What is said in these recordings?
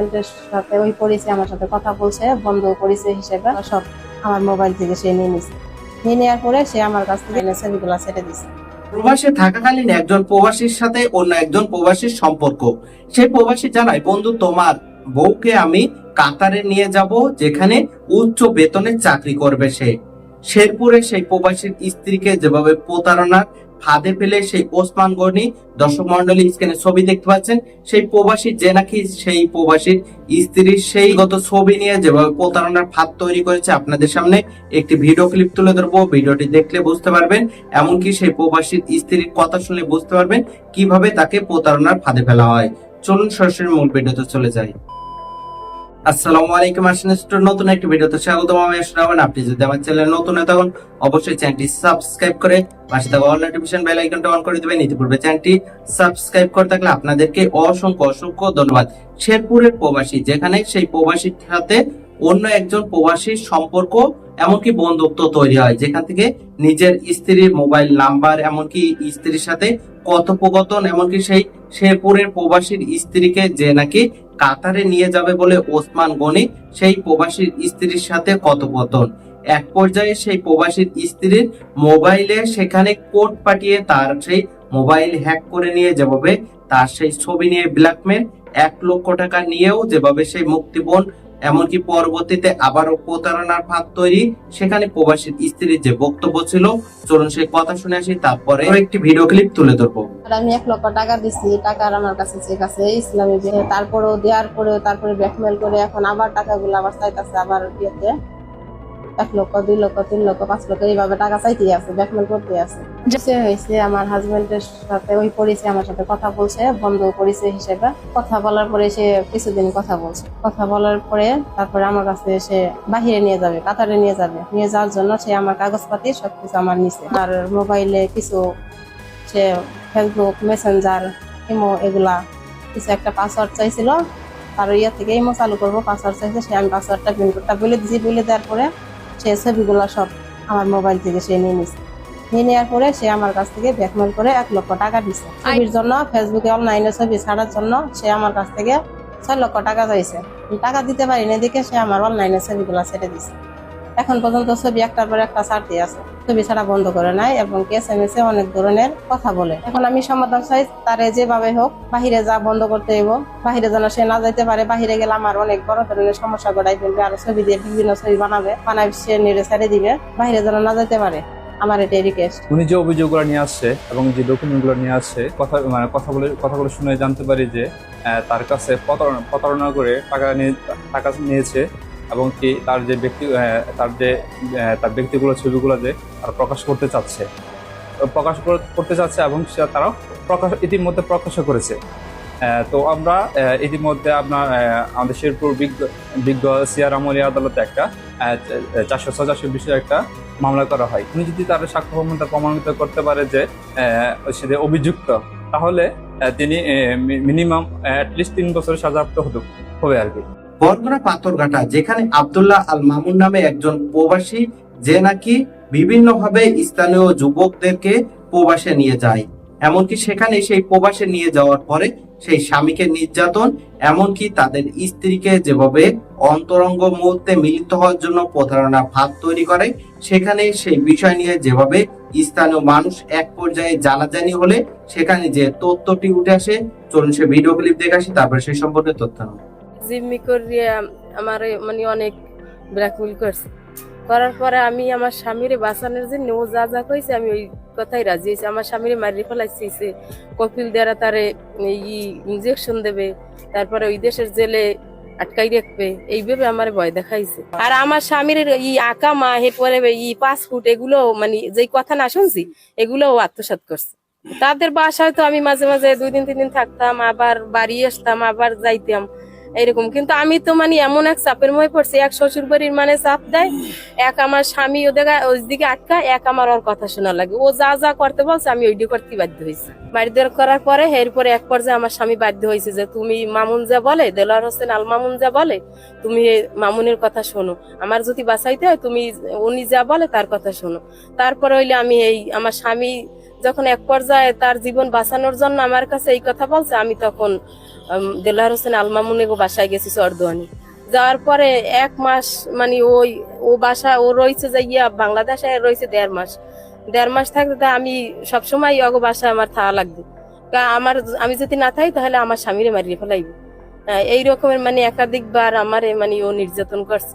হাজবেন্ডের সাথে ওই করেছে আমার সাথে কথা বলছে, বন্ধ করেছে হিসেবে সব আমার মোবাইল থেকে সে নিয়ে নিছে। নিয়ে নেওয়ার পরে সে আমার কাছ থেকে এনে ছবিগুলো ছেড়ে দিছে। প্রবাসে থাকাকালীন একজন প্রবাসীর সাথে অন্য একজন প্রবাসীর সম্পর্ক। সেই প্রবাসী জানায়, বন্ধু, তোমার বউকে আমি কাতারে নিয়ে যাব, যেখানে উচ্চ বেতনে চাকরি করবে সে। শেরপুরে সেই প্রবাসীর স্ত্রীকে যেভাবে প্রতারণার ফাঁদে ফেলে সেই ওসমান গনি দর্শক মন্ডলী স্ক্রিনে ছবি দেখতে পাচ্ছেন। সেই প্রবাসী যে নাকি সেই প্রবাসীর স্ত্রীর সেই গত ছবি নিয়ে যেভাবে প্রতারণার ফাঁদ তৈরি করেছে আপনাদের সামনে, একটি ভিডিও ক্লিপ তুলে ধরবো। ভিডিওটি দেখলে বুঝতে পারবেন, এমনকি সেই প্রবাসীর স্ত্রীর কথা শুনে বুঝতে পারবেন কীভাবে তাকে প্রতারণার ফাঁদে ফেলা হয়। চলুন সরাসরি মূল ভিডিওতে চলে যাই। আসসালামু আলাইকুম আসেন নতুন একটি ভিডিওতে স্বাগতম, আমি আপনি যদি আমার চ্যানেল নতুন হয়ে অবশ্যই চ্যানেলটি সাবস্ক্রাইব করে পাশে থাকা নোটিফিকেশন বেল আইকনটা অন করে দিবেন। ইতিপূর্বে চ্যানেলটি সাবস্ক্রাইব করে থাকলে আপনাদেরকে অসংখ্য অসংখ্য ধন্যবাদ। শেরপুরের প্রবাসী, যেখানে সেই প্রবাসীর সাথে অন্য একজন প্রবাসীর সম্পর্ক এমনকি বন্ধুত্ব তৈরি হয়, যেখান থেকে নিজের স্ত্রীর মোবাইল নাম্বার, এমনকি স্ত্রীর সাথে কথোপকথন, এমনকি সেই শেরপুরের প্রবাসীর স্ত্রীকে যে নাকি কাতারে নিয়ে যাবে বলে ওসমান গনি সেই প্রবাসীর স্ত্রীর সাথে কথোপকথন। এক পর্যায়ে সেই প্রবাসীর স্ত্রীর মোবাইলে সেখানে কোড পাঠিয়ে তার সেই মোবাইল হ্যাক করে নিয়ে যেভাবে তার সেই ছবি নিয়ে ব্ল্যাকমেল, এক লক্ষ টাকা নিয়েও যেভাবে সেই মুক্তিপণ এমনকি পরবর্তীতে আবারও প্রতারণার ফাঁদ তৈরি। সেখানে প্রবাসীর স্ত্রীর যে বক্তব্য ছিল চলুন সেই কথা শুনে আসি তারপরে একটি ভিডিও ক্লিপ তুলে ধরবো। আর আমি এক লক্ষ টাকা দিছি টাকা আর আমার কাছে চেক আছে ইসলামী তারপরে তারপরেও দেওয়ার পরে তারপরে ব্ল্যাকমেল করে এখন আবার টাকাগুলো আবার চাইতেছে আবার বিয়েতে। এক লক্ষ, দুই লক্ষ, তিন লক্ষ, পাঁচ লক্ষ এইভাবে টাকা চাইতে আছে ব্ল্যাকমেল করতে আছে। সে হয়েছে আমার হাজবেন্ডের সাথে ওই করেছে আমার সাথে কথা বলছে, বন্ধ করেছে হিসেবে। কথা বলার পরে সে কিছুদিন কথা বলছে। কথা বলার পরে তারপরে আমার কাছে সে বাহিরে নিয়ে যাবে, কাতারে নিয়ে যাবে। নিয়ে যাওয়ার জন্য সে আমার কাগজপাতি সবকিছু আমার নিছে। আর মোবাইলে কিছু সে ফেসবুক মেসেঞ্জার ইমো এগুলা কিছু একটা পাসওয়ার্ড চাইছিল। আর ইয়া থেকে ইমো চালু করব পাসওয়ার্ড চাইছে, সে আমি পাসওয়ার্ডটা পিন কোডটা বলে দিয়েছি বলে দেওয়ার পরে সে ছবিগুলো সব আমার মোবাইল থেকে সে নিয়ে নিছে। নিয়ে নেওয়ার পরে সে আমার কাছ থেকে ব্যাকমেল করে এক লক্ষ টাকা দিছে। ছবির জন্য ফেসবুকে অনলাইনে ছবি ছাড়ার জন্য সে আমার কাছ থেকে ছয় লক্ষ টাকা চাইছে। টাকা দিতে পারিনি দেখে সে আমার অনলাইনে ছবিগুলো ছেড়ে দিছে। এখন পর্যন্ত ছবি একটার পর একটা ছাড়তে আছে। ছবি ছাড়া বন্ধ করে নাই এবং এস এম এস অনেক ধরনের কথা বলে। এখন আমি সমাধান চাই, তারে যেভাবে হোক বাহিরে যা বন্ধ করতে হইব, বাহিরে যেন সে না যাইতে পারে, বাহিরে গেলে আমার অনেক বড় ধরনের সমস্যা গড়াই ফেলবে আর ছবি দিয়ে বিভিন্ন ছবি বানাবে বানাবে সে নেড়ে ছেড়ে দিবে, বাহিরে যেন না যেতে পারে। আমার এটাই রিকোয়েস্ট উনি যে অভিযোগগুলো নিয়ে আসছে এবং যে ডকুমেন্টগুলো নিয়ে আসছে, কথা মানে কথা বলে, কথাগুলো শুনে জানতে পারি যে তার কাছে প্রতারণা করে টাকা নিয়ে, টাকা নিয়েছে। এবং কি তার যে ব্যক্তি তার যে তার ব্যক্তিগুলো, ছবিগুলো যে তারা প্রকাশ করতে চাচ্ছে। প্রকাশ করতে চাচ্ছে এবং তারাও প্রকাশ, ইতিমধ্যে প্রকাশ করেছে। তো আমরা ইতিমধ্যে আপনার আমাদের শেরপুর বিজ্ঞ বিজ্ঞ সিয়ার আমলি আদালতে একটা চারশো ছচাশি বিষয়ে একটা মামলা করা হয়। উনি যদি তার সাক্ষ্য প্রমাণটা প্রমাণিত করতে পারে যে সে অভিযুক্ত, তাহলে তিনি মিনিমাম অ্যাটলিস্ট তিন বছরের সাজাপ্ত হতে, হবে আর কি। বরগুনা পাথরঘাটা, যেখানে আব্দুল্লাহ আল মামুন নামে একজন প্রবাসী, যে নাকি বিভিন্ন ভাবে স্থানীয় যুবকদেরকে প্রবাসে নিয়ে যায় এমনকি সেখানে সেই প্রবাসে নিয়ে যাওয়ার পরে সেই স্বামীকে নির্যাতন, এমনকি তাদের স্ত্রীকে যেভাবে অন্তরঙ্গ মুহূর্তে মিলিত হওয়ার জন্য প্রতারণা ভাত তৈরি করে, সেখানে সেই বিষয় নিয়ে যেভাবে স্থানীয় মানুষ এক পর্যায়ে জানাজানি হলে সেখানে যে তথ্যটি উঠে আসে, চলুন সে ভিডিও ক্লিপ দেখে আসি, তারপরে সেই সম্পর্কে তথ্য নেব। জিম্মি করিয়ে আমার মানে অনেক ব্ল্যাকমেল করছে। করার পরে আমি আমার স্বামীরে বাঁচানোর জন্য ও যা যা কইছে আমি ওই কথাই রাজি হয়েছি। আমার স্বামীরে মারি ফেলাইছে কপিল দ্বারা তারে ই ইঞ্জেকশন দেবে, তারপরে ওই দেশের জেলে আটকাই রাখবে এইভাবে আমার ভয় দেখাইছে। আর আমার স্বামীর ই আঁকা মা, এরপরে ই পাসপোর্ট, এগুলো মানে যেই কথা না শুনছি এগুলো ও আত্মসাৎ করছে। তাদের বাসায় তো আমি মাঝে মাঝে দুই দিন, তিন দিন থাকতাম, আবার বাড়ি আসতাম, আবার যাইতাম। এরকম। কিন্তু আমি তো মানে এমন এক চাপের মধ্যে পড়ছি, এক শ্বশুর বাড়ির মানে চাপ দেয়, এক আমার স্বামী ওদিকে ওইদিকে আটকায় এক আমার ওর কথা শোনা লাগে। ও যা যা করতে বলছে, আমি ওইটি করতে বাধ্য হয়েছি। বাড়ি করার পরে এরপরে এক পর্যায়ে আমার স্বামী বাধ্য হয়েছে যে, তুমি মামুন যা বলে দেলোয়ার হোসেন আল মামুন যা বলে, তুমি মামুনের কথা শোনো। আমার যদি বাঁচাইতে হয়, তুমি উনি যা বলে, তার কথা শোনো। তারপরে হইলে আমি এই আমার স্বামী যখন এক পর্যায়ে তার জীবন বাঁচানোর জন্য আমার কাছে এই কথা বলছে, আমি তখন উম, দেলোয়ার হোসেন আলমামুনে গো বাসায় গেছি চরদোয়ানি যাওয়ার পরে এক মাস মানে ওই ও বাসা ও রয়েছে যাইয়া বাংলাদেশে রয়েছে দেড় মাস। দেড় মাস থাকতে তা আমি সবসময় অগো বাসায় আমার থাকা লাগবে। আমার আমি যদি না থাকি তাহলে আমার স্বামীরে মারিয়ে ফেলাইবে। এই রকমের মানে একাধিকবার আমার মানে ও নির্যাতন করছে।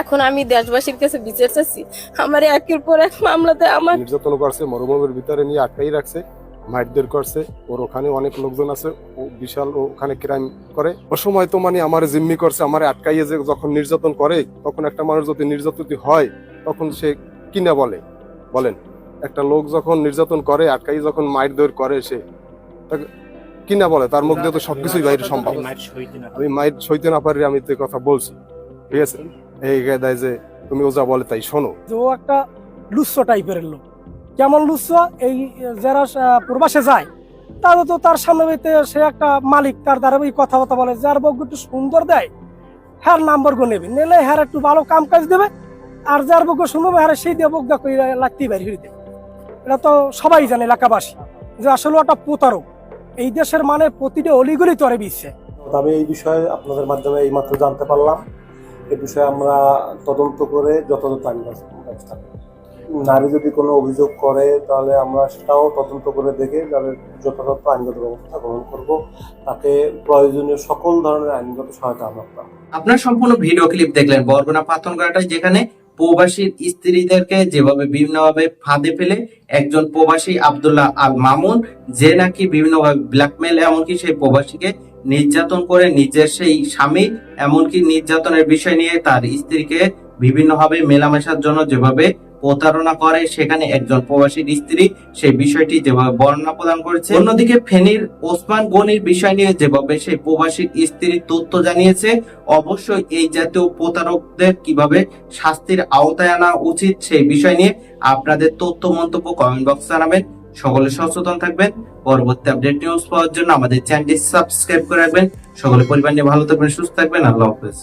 এখন আমি দেশবাসীর কাছে বিচার চাচ্ছি আমার একের পর এক মামলাতে আমার নির্যাতন করছে মরুভূমির ভিতরে নিয়ে আটকাই রাখছে। মারধর করছে। ওর ওখানে অনেক লোকজন আছে ও বিশাল ও ওখানে ক্রাইম করে। ও সময় তো মানে আমার জিম্মি করছে আমার আটকাইয়ে যে যখন নির্যাতন করে তখন একটা মানুষ যদি নির্যাতিত হয় তখন সে কিনা বলে? বলেন একটা লোক যখন নির্যাতন করে আটকাই যখন মারধর করে সে তাকে কিনা বলে? তার মুখ দিয়ে তো সবকিছুই বাইরে সম্ভব। আমি মায়ের সইতে না পারি আমি তো কথা বলছি ঠিক আছে? এই দেয় যে তুমি ওজা বলে তাই শোনো। যে ও একটা লুচ্ছ টাইপের লোক। কেমন লুচ্ছ এই যারা প্রবাসে যায় তাহলে তো তার সামনে হইতে সে একটা মালিক, তার দ্বারা ওই কথাবার্তা বলে, যার বউ একটু সুন্দর দেয়, হ্যার নাম্বার গো নেবে, নিলে হ্যার একটু ভালো কাম কাজ দেবে, আর যার বউ শুনবে, হ্যার সেই দিয়ে বকদা করে লাগতেই পারি হইতে এটা তো সবাই জানে এলাকাবাসী, যে আসলে ওটা প্রতারক। এই দেশের মানে প্রতিটা অলিগলি তরে বিচ্ছে তবে এই বিষয়ে আপনাদের মাধ্যমে এইমাত্র জানতে পারলাম। এ বিষয়ে আমরা তদন্ত করে যথাযথ আইন ব্যবস্থা। নারী যদি কোনো অভিযোগ করে, তাহলে আমরা সেটাও তদন্ত করে দেখে তাদের যথাযথ আইনগত ব্যবস্থা গ্রহণ করব তাতে প্রয়োজনীয় সকল ধরনের আইনগত সহায়তা আমরা। আপনার সম্পূর্ণ ভিডিও ক্লিপ দেখলেন বরগুনা পাথনগড়াটায় যেখানে প্রবাসীর স্ত্রীদেরকে যেভাবে বিভিন্নভাবে ফাঁদে ফেলে একজন প্রবাসী আব্দুল্লাহ আল মামুন, যে নাকি বিভিন্নভাবে ব্ল্যাকমেল এমনকি সেই প্রবাসীকে নির্যাতন করে নিজের সেই স্বামী, এমনকি নির্যাতনের বিষয় নিয়ে তার স্ত্রীকে বিভিন্নভাবে মেলামেশার জন্য যেভাবে প্রতারণা করে, সেখানে একজন প্রবাসীর স্ত্রী সেই বিষয়টি যেভাবে বর্ণনা প্রদান করেছে। অন্যদিকে ফেনীর ওসমান গনির বিষয় নিয়ে যেভাবে সেই প্রবাসীর স্ত্রীর তথ্য জানিয়েছে, অবশ্যই এই জাতীয় প্রতারকদের কীভাবে শাস্তির আওতায় আনা উচিত সেই বিষয় নিয়ে আপনাদের তথ্য মন্তব্য কমেন্ট বক্সে জানাবেন। সকলে সচেতন থাকবেন। পরবর্তী আপডেট নিউজ পাওয়ার জন্য আমাদের চ্যানেলটি সাবস্ক্রাইব করে রাখবেন। সকলে পরিবার নিয়ে ভালো থাকবেন, সুস্থ থাকবেন। আল্লাহ হাফেজ।